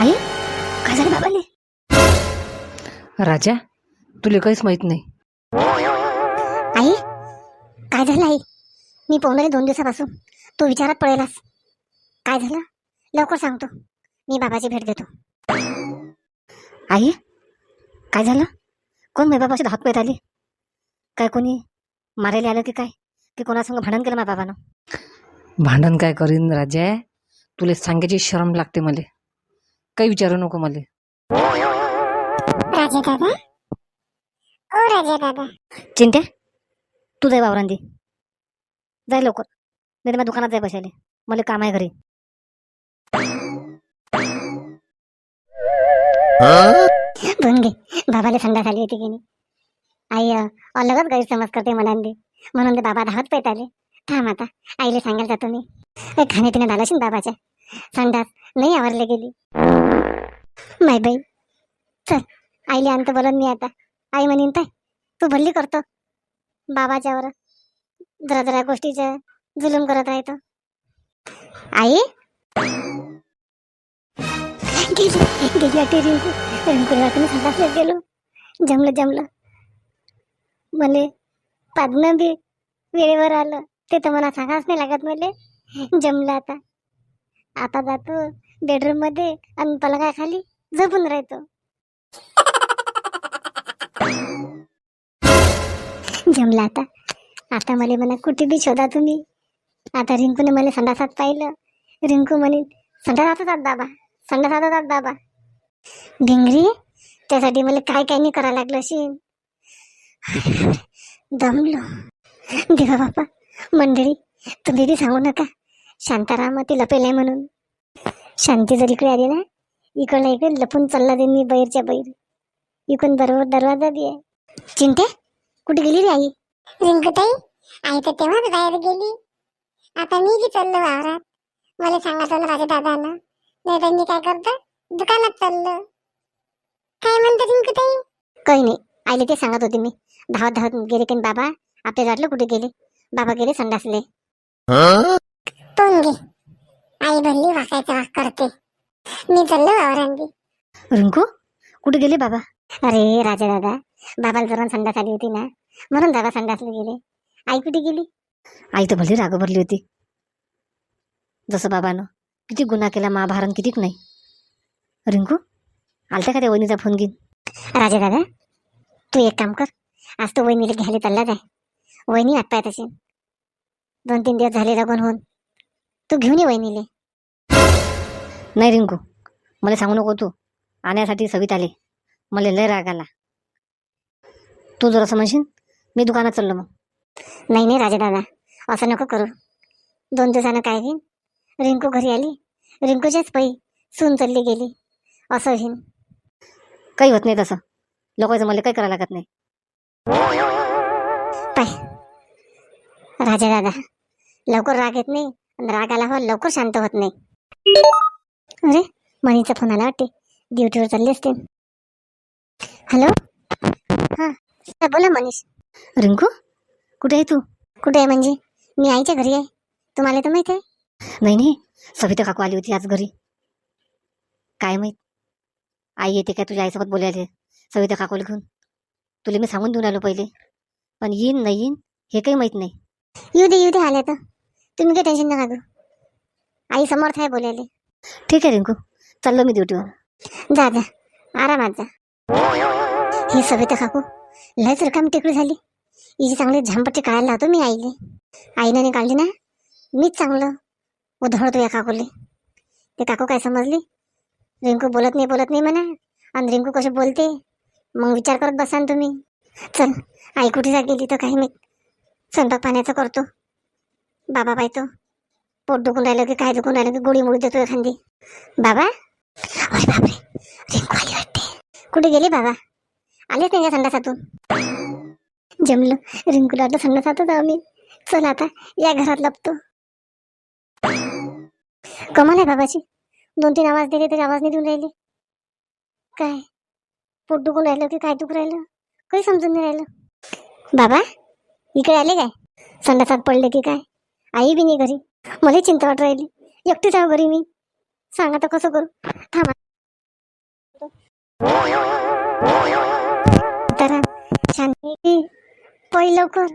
आई काय झालं बाबाले राजा तुला काहीच माहीत नाही. आई काय झालं आई? मी पाहुणे दोन दिवसापासून तू विचारात पडेलास. काय झालं? लवकर सांगतो. मी बाबाची भेट देतो. आई काय झालं? कोण माझ्या बाबाशी धाक पेट आली? काय कोणी मारायला आलं की काय? की कोणासंग भांडण केलं माझ्या बाबानं? भांडण काय करीन राजा? तुला सांगायची शरम लागते मले. काही विचारू नको मले. राजा दादा? ओ राजा दादा. चिंट्या तू जाय वावरांदी. जाय लवकर. नाही तर दुकानात जाय बसायला. मला काम आहे घरी. भंगे बाबाला संडास आली होती की नाही? आई अलगच गैरसमज करते मनांदी. म्हणून ते बाबा धावत पेट आले थांब आता आईला सांगायला जातो मी. ए, खाण्यापिण्यात आला असेल बाबाच्या. संडास नाही आवरले गेली. माय बाई चल आईले आणतो बोलत मी आता. आई म्हणीन पाय तू भल्ली करतो. बाबाच्यावर जरा जरा गोष्टीचं जुलूम करत आहे तो आई? गेली गेली वाटते रिंकू. रिंकू वाटून गेलो. जमलं जमलं. मले पादनं बी वेळेवर आलं. ते तर मला सांगाच नाही लागत मले. जमलं आता. आता जातो बेडरूममध्ये आणि पलंगाखाली झोपून राहतो. जमलं आता. आता मला म्हणा कुठे बी शोधा तुम्ही. आता रिंकूने मला संडासात पाहिलं. रिंकू म्हणे संडासातच आत दाबा संडासातच आत दाबा भिंगरी त्यासाठी मला काय काय नाही करायला लागलं शीन दमलो. देवा बापा मंडळी तुम्ही बी सांगू नका. शांताराम ती लपेलाय म्हणून. शांती जर इकडे आली ना इकडला इकडे लपून चालला दे मी बैरच्या बैर इकडून बरोबर दरवाजा बी आहे. चिंते कुठे गेली रे आई? रिंकूताई आई तर तेव्हाच बाहेर गेली. आता मी बी चाललो वावरात. मला सांगितलं राजा दादानं. नाही तर मी काय करतो? दुकानात चाललो. काय म्हणतो रिंकूताई? काही नाही आईला ते सांगत होते मी. धावत धावत गेले की बाबा. आपल्या वाटलं कुठे गेले? बाबा गेले संडासले. घे आई भरली वाकायचा वाक करते. मी चाललो वावरांनी रिंकू कुठे गेले बाबा? अरे राजा दादा. बाबाला जरा संडास आली होती ना. म्हणून दादा संडासला गेले. आई कुठे गेली? आई तर भली राग भरली होती. जसं बाबानं. किती गुन्हा केला महाभारत कितीक नाही. रिंकू आलता का त्या वहिनीचा फोन घेऊन? राजा दादा तू एक काम कर. आज तो वहिनीला घ्यायला चालला जाय वहिनी वाट पाहत असेल दोन तीन दिवस झाले लग्न होऊन. तू घेऊन ये वहिनीले. नाही रिंकू मला सांगू नको तू. आणण्यासाठी सवित आले. मला लय राग आला. तू जर असं म्हणशील मी दुकानात चाललो मग. नाही नाही राजा दादा असं नको करू. दोन दिवसानं काय घेईन रिंकू घरी आली. रिंकूच्याच पै सून चालली गेली. असं होईन. काही होत नाही तसं. लोकांचं मला काही करायला लागत नाही. पाय. राजा दादा लवकर राग येत नाही. आणि राग आला हो लवकर शांत होत नाही. अरे मनीचा फोन आला वाटते. ड्युटीवर चालले असते. हॅलो हा हा, बोला मनीष. रिंकू कुठे आहे तू? कुठे आहे म्हणजे? मी आईच्या घरी आहे. तुम्हाला तर माहीत आहे. नाही नाही. सविता काकू आली होती आज घरी. काय माहीत? आई येते काय तुझ्या आईसोबत बोलायला? सविता काकूला घेऊन. तुला मी सांगून देऊन आलो पहिले. पण येईन नाही येईन हे काही माहीत नाही. येऊ दे येऊ दे आल्या तर. तुम्ही काही टेन्शन नका घेऊ आई समर्थ आहे बोलायला. ठीक आहे रिंकू. चाललो मी ड्युटीवर जा जा. आरामात जा. ही सविता काकू लयच रकाम टिकडी झाली. हिची चांगली झांपट्टी काढायला लावतो मी आईले. आईने नाही काढली ना? मीच चांगलं उधळतो या काकूले. ते काकू काय समजली? रिंकू बोलत नाही बोलत नाही म्हणा. आणि रिंकू कशी बोलते? मग विचार करत बसान तुम्ही. चल आई कुठे जा गेली तर काही मी स्वयंपाक पाण्याचं करतो. बाबा पाहतो पोट दुखून राहिलं की काय दुखून राहिलं की गोळी मुळी देतो एखादी. बाबा? अरे बापरे रिंकू आली वाटते. कुठे गेली बाबा? आलेच नाही का संडासातून? जमलं रिंकूला वाटलं संडासातच आहो मी. चल आता या घरात लपतो. कमाल आहे बाबाची दोन तीन आवाज दिले तरी आवाज नाही देऊन राहिले. काय? पोट दुखून राहिलं की काय दुखून राहिलं? काही समजून नाही राहिलं. बाबा इकडे आले काय? संडासात पडले की काय? आई बी नाही घरी. मला चिंता वाट राहिली. एकटीच आहो घरी मी. सांगा तर कसं करू? थांबा. तर शांती. पै लवकर.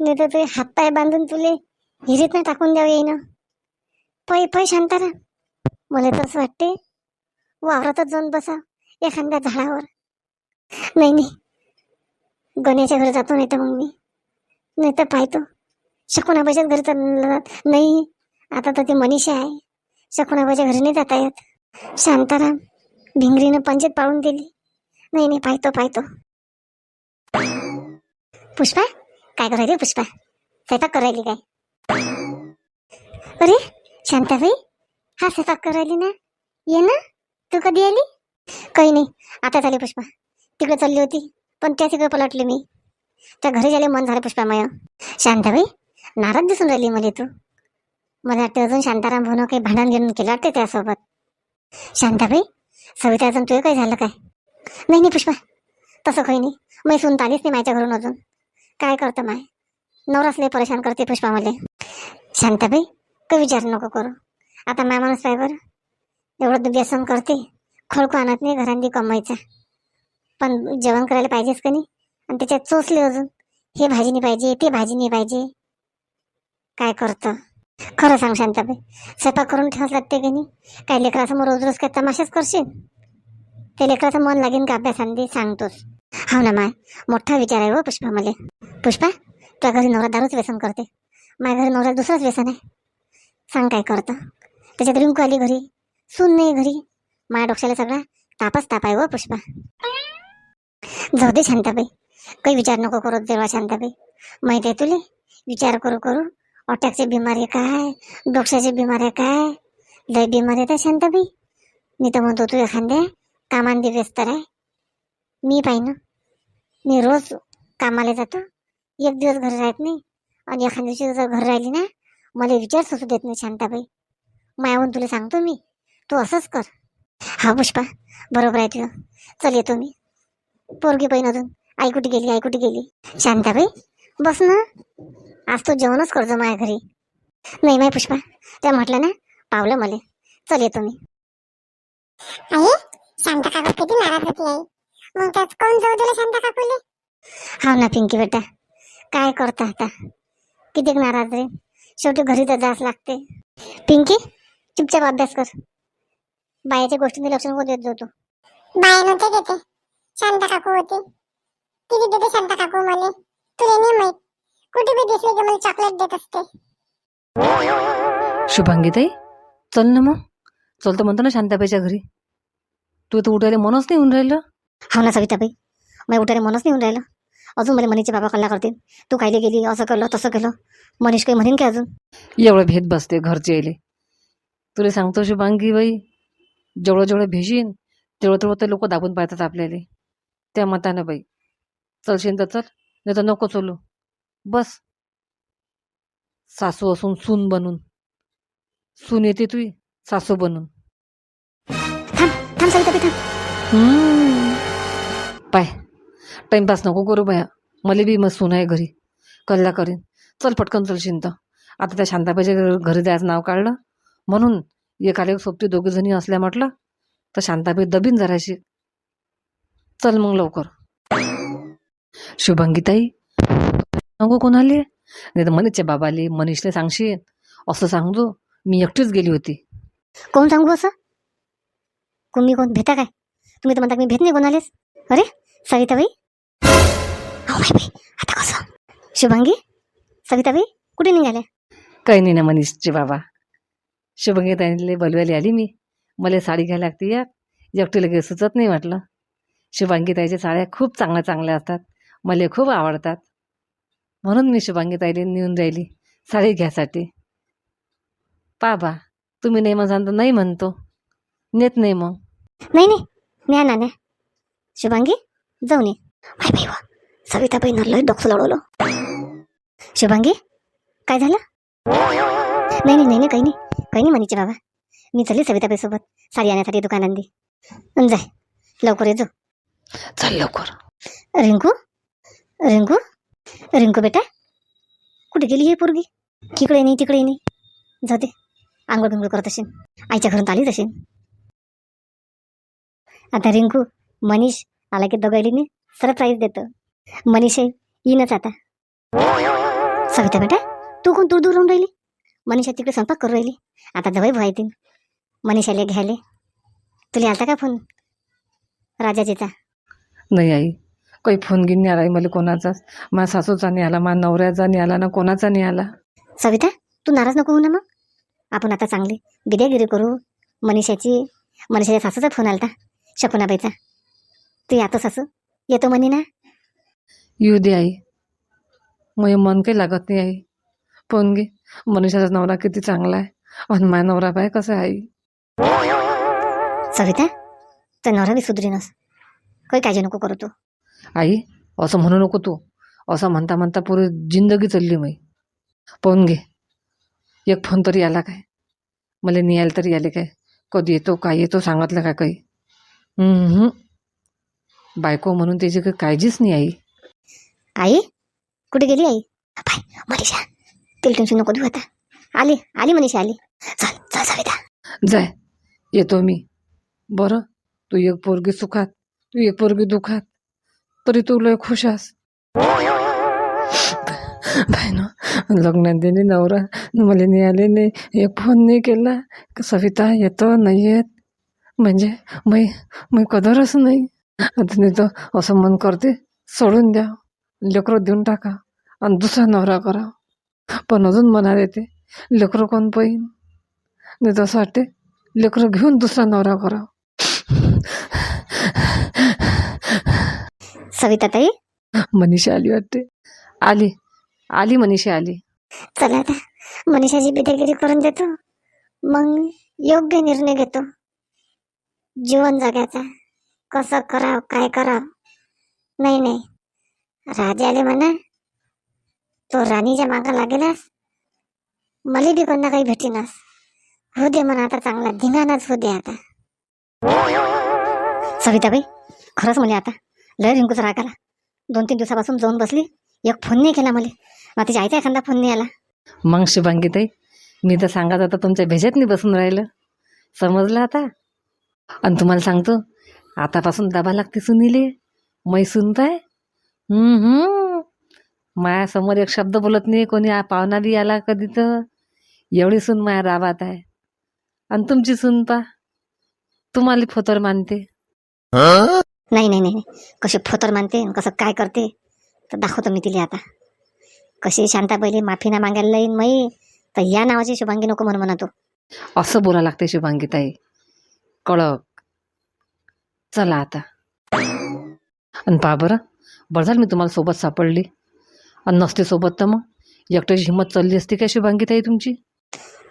नाही तर तुझे हातपाय बांधून तुले हिरीत नाही टाकून द्यावं येईन. पै पै शांतारा. मला तसं वाटते. वावरातच जाऊन बसा. एखाद्या झाडावर. नाही नाही. गण्याच्या घरी जातो नाही तर मग मी. नाही तर पाहतो. शकुनाबाईच्याच घरी तर नाही. आता तर ते मनीषा आहे. शकुनाबाईच्या घरी नाही जाता येत. शांताराम भिंगरीनं पंचायत पाळून दिली. नाही नाही पाहतो पाहतो. पुष्पा काय करायली हो पुष्पा? स्वयंपाक करायली काय? अरे शांताबाई हा स्वयंपाक करायली ना? ये ना. तू कधी आली? काही नाही. आता झाली पुष्पा. तिकडे चालली होती. पण त्या तिकडे पलटली मी. त्या घरी गेले मन झालं पुष्पा शांताबाई नाराज दिसून राहिली मला तू. मला वाटतं अजून शांताराम भाऊन काही भांडण घेऊन केलं वाटते त्यासोबत. शांताबाई सविता अजून तुझं काही झालं काय? नाही नाही पुष्पा. तसं काही नाही. मी सुनता आलीच नाही माझ्या घरून अजून. काय करतं माय? नवराच नाही परेशान करते पुष्पा मला. शांताबाई काही विचार नको करू. आता माय माणूस पाहिजे बरं एवढं तू असं करते. खळकू आणत नाही घरांनी कमवायचा पण जेवण करायला पाहिजेच का नाही? आणि त्याच्यात चोचले अजून. हे भाजी नाही पाहिजे ते भाजी नाही पाहिजे. काय करतं? खरं सांग शांताबाई. स्वयंपाक करून ठेवाच लागते की नाही? काय लेकरासमोर रोज रोज काय तमाशाच करशील? त्या लेकराचं मन लागेल का अभ्यास आणि सांगतोस? हो ना माय. मोठा विचार आहे हो पुष्पा मला. पुष्पा त्या घरी नवरा दारूच व्यसन करते. माझ्या घरी नवरा दुसरंच व्यसन आहे. सांग काय करतं? त्याच्यात रिंकू आली घरी. सून नाही घरी. माझ्या डोक्याला सगळा तापच ताप आहे व पुष्पा. जाऊ दे शांताबाई. काही विचार नको करू देवा शांताबाई. माहिती आहे तुले? विचार करू करू. अटॅकची बिमारी काय? डोक्याची बिमारी काय? लय बिमारी आहे त्या शांताबाई. मी तर म्हणतो तू एखाद्या कामांदी व्यस्त आहे मी पाहिनं मी रोज कामाला जातो. एक दिवस घरी राहत नाही. आणि एखाद्या दिवशी जर घरी राहिली ना मला विचार सुचू देत नाही शांताबाई. मायावून तुला सांगतो मी. तू असंच कर. हा पुष्पा बरोबर आहे तुझं. चल येतो मी. पोरगी बहीण अजून. आई कुठे गेली आई कुठे गेली? शांताबाई बस ना. आज तो जेवणच करतो माझ्या घरी. नाही माय पुष्पा. त्या म्हटलं ना पावलं मला. चल येतो मी. आई शांत काकू किती नाराज होती आई. मग त्यात कोण जाऊ दिलं शांत काकूले? हा ना पिंकी बेटा. काय करता आता? किती नाराज रे. शेवटी घरी तर जास लागते. पिंकी चुपचाप अभ्यास कर. बायाच्या गोष्टींनी लक्ष नको देत जातो बाय नव्हते देते. शांत काकू होती. किती देते शांत काकू मला. तुला नाही माहीत. कुठे बी दिसले की मला चॉकलेट देत असते. शुभांगीताई चल ना मग. चल तर म्हणतो ना शांताबाईच्या घरी. तू तर उठायला मनच नाही होऊन राहिलं. हा ना सविताबाई. मला उठायला मनच नाही होऊन राहिलं. अजून मला मनीचे बाबा कल्ला करतील. तू कायले गेली असं केलं तसं केलं मनीष काही म्हणेन का अजून? एवढं भेद बसते घरचे यायले. तुला सांगतो शुभांगी बाई जेवढं जेवढं भेशीन तेवढं तेवढं ते लोक दाबून पाहतात आपल्याला. त्या मतानं बाई. चलशील तर चल. नाही तर नको चलू. बस. सासू असून सून बनून. सून येते तुई सासू बनून. पाय. टाइमपास नको करू बाया. मला बी मग सून आहे घरी. कल्ला करीन. चल पटकन चलशील तर आता त्या शांताबाईच्या घर- जायचं नाव काढलं. म्हणून एकाला सोबती दोघी जणी असल्या म्हटलं तर शांताबाई दबीन जराशी. चल मग लवकर. शुभांगीताई सांगू कोणाले? नाही तर मनीषच्या बाबाले मनीषले सांगशील? असं सांगतो मी एकटीच गेली होती. कोण सांगू असं? कोण कोण? भेटा काय? तुम्ही तर म्हणता की मी भेट नाही कोणालेच. अरे सविताबाई? हो बाई बाई आता कसं? शुभांगी? सविताबाई कुठे निघाल्या? काही नाही ना मनीषचे बाबा. शुभंगीताईले बोलवायला आली मी. मला साडी घ्यायला लागते या. एकटीला काही सुचत नाही म्हटलं. शुभांगीताईच्या साड्या खूप चांगल्या चांगल्या असतात. मला खूप आवडतात. म्हणून मी शुभांगीताईला नेऊन राहिली साडी घ्यासाठी. बा तुम्ही नाही म्हणसान तर नाही म्हणतो. नेत नाही मग. नाही नाही. न्या ना न्या. शुभांगी जाऊन ये बाई बाई वा. सविताबाई लय डोकं लढवलं शुभांगी काय झालं? नाही नाही नाही नाही काही नाही. काही नाही म्हणीचे बाबा. मी चालली सविताबाई सोबत साडी आणण्यासाठी दुकानांनी जाय. लवकर ये जो चल लवकर. रिंकू? रिंकू? रिंकू बेटा? कुठे गेली हे पोरगी? तिकडे नाही तिकडे नाही. जाते आंघोळ बिंगोळ करत असेल. आईच्या घरून आलीच असेल. आता रिंकू मनीष आला की दोघायली मी सरप्राईज देतो. मनीष आहे, येईनच आता. सविता बेटा तू कोण दूर दूर राहून राहिली? मनीषा तिकडे स्वयंपाक करू राहिली. आता जवळ भाऊ येतील मनीषाला घ्यायले. तुला आलता का फोन? राजाजीचा. नाही आई. काही फोन घेऊन नाही आला मला कोणाचाच माझ्या सासूचा नाही आला माझ्या नवऱ्याचा नाही आला ना कोणाचा नाही आला सविता तू नाराज नको होऊ ना मग. आपण आता चांगली गिर्यागिरी करू. मनीषाची मनीषाच्या सासूचा फोन आलता शकुनाबाईचा. तू यातो सासू. येतो म्हणे ना. येऊ दे आई. मग मन काही लागत नाही आई. फोन घे. मनुष्याचा नवरा किती चांगला आहे. आणि माझा नवरा पाय कसा आहे आई? सविता तर नवरा बी सुधरीनस काही काळजी नको करू तू. आई असं म्हणू नको तू. असं म्हणता म्हणता पुरी जिंदगी चालली मी. पाहून घे. एक फोन तरी आला काय? मला नियायला तरी आले काय? कधी येतो काय येतो सांगितलं का काही? हम्म. बायको म्हणून त्याची काही काळजीच नाही आई. आई कुठे गेली आई? बाय मनीषा तिला टेन्शन नको देऊ आता. आली आली मनीषा आली. चल चल सविता जाय. येतो मी. बरं तू एक पोरगी सुखात. तू एक पोरगी दुखात. तरी तू लय खुश आस बाय ना लग्नात दिली नवरा मला नाही आले नाही एक फोन नाही केला. सविता येतो नाही येत. म्हणजे मै मै कदरच नाही. आता नाही तर असं मन करते सोडून द्या. लेकरं देऊन टाका आणि दुसरा नवरा करा. पण अजून मनात येते लेकरं कोण पाहिन? नाही तसं वाटते लेकरं घेऊन दुसरा नवरा करा. सविता ताई मनीषा आली वाटते. आली. आली मनीषा आली. चला आता. मनीषाची बिदेगिरी करून देतो. मग योग्य निर्णय घेतो. जीवन जगायचा कसं करावं काय करावं? नाही नाही. राजाले म्हणा. तो राणीच्या मागं लागेलास मला बी कोणा काही भेटीनास हो दे म्हणा आता चांगला. धिंगाणाच हो दे आता. सविताबाई खरंच मला आता. लय रिंकूचा राग आला दोन तीन दिवसापासून जाऊन बसली. एक फोन नाही केला मला. मग तिच्या आईचा एखादा फोन नाही आला. मग शुभांगीताई मी तर सांगत आता तुमच्या भेजेत नाही बसून राहिलं. समजलं आता? आणि तुम्हाला सांगतो आतापासून दाबा लागते सुनीले. मै सुनताय हम्म हम्म. मायासमोर एक शब्द बोलत नाही कोणी पाहुणा बी आला कधी तर. एवढी सून माया राबात आहे. आणि तुमची सून पा. तुम्हाला फोतर मानते. नाही नाही नाही. कशी फोतर मानते कसं काय करते तर दाखवतो मी तिला आता. कशी शांताबाईले माफी ना मागायला लाईन मई तर या नावाची शुभांगी नको म्हणून म्हणतो. असं बोला लागते शुभांगीताई कळक. चला आता. आणि पहा बरं. बरं झालं मी तुम्हाला सोबत सापडली. आणि नसते सोबत तर मग? एकट्याची हिंमत चालली असती काय शुभांगीताई तुमची?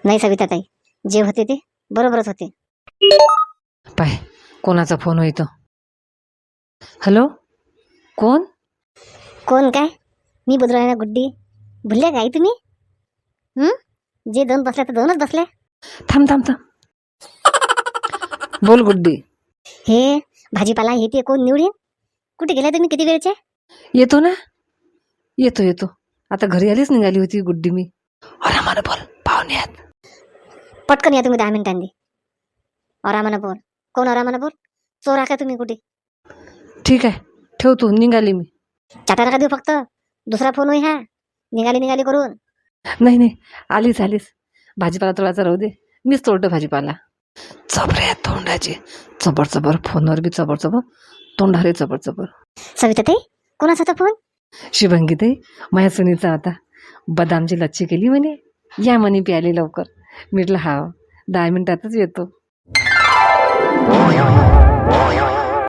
नाही सविता ताई. जे होते ते बरोबरच होते. पाय कोणाचा फोन होईतो हॅलो? कोण? कोण काय? मी बुधवार गुड्डी. भुलल्या काय तुम्ही? हं? जे दोन बसल्या तर दोनच बसल्या. थांब थांब थांब. बोल गुड्डी. हे भाजीपाला हे ते कोण निवडीन? कुठे गेल्या तुम्ही किती वेळचे? येतो ना? येतो येतो. आता घरी आलीच निघाली होती गुड्डी मी. आरामानं बोल पाहुणे आहेत. पटकन या तुम्ही दहा मिनिटांनी. आरामानं बोल. कोण आरामानं बोल? चोरा का तुम्ही कुठे? ठीक आहे. ठेवतो निघाली मी. चाटा नका देऊ फक्त? दुसरा फोन होई हा. निघाली निघाली करून. नाही नाही. आलीच आलीच भाजीपाला तोडायचा राहू दे. मीच तोडतो भाजीपाला. चबरे तोंडाचे. चबर चबर फोनवर बी चबर चबर तोंडारे चबर चबर सविता ताई कोणाचा होता फोन शिवंगी ताई माझ्या सुनीचा आता. बदामची लच्छी केली म्हणे. या म्हणे प्याले लवकर. म्हटलं हा दहा मिनिटातच येतो.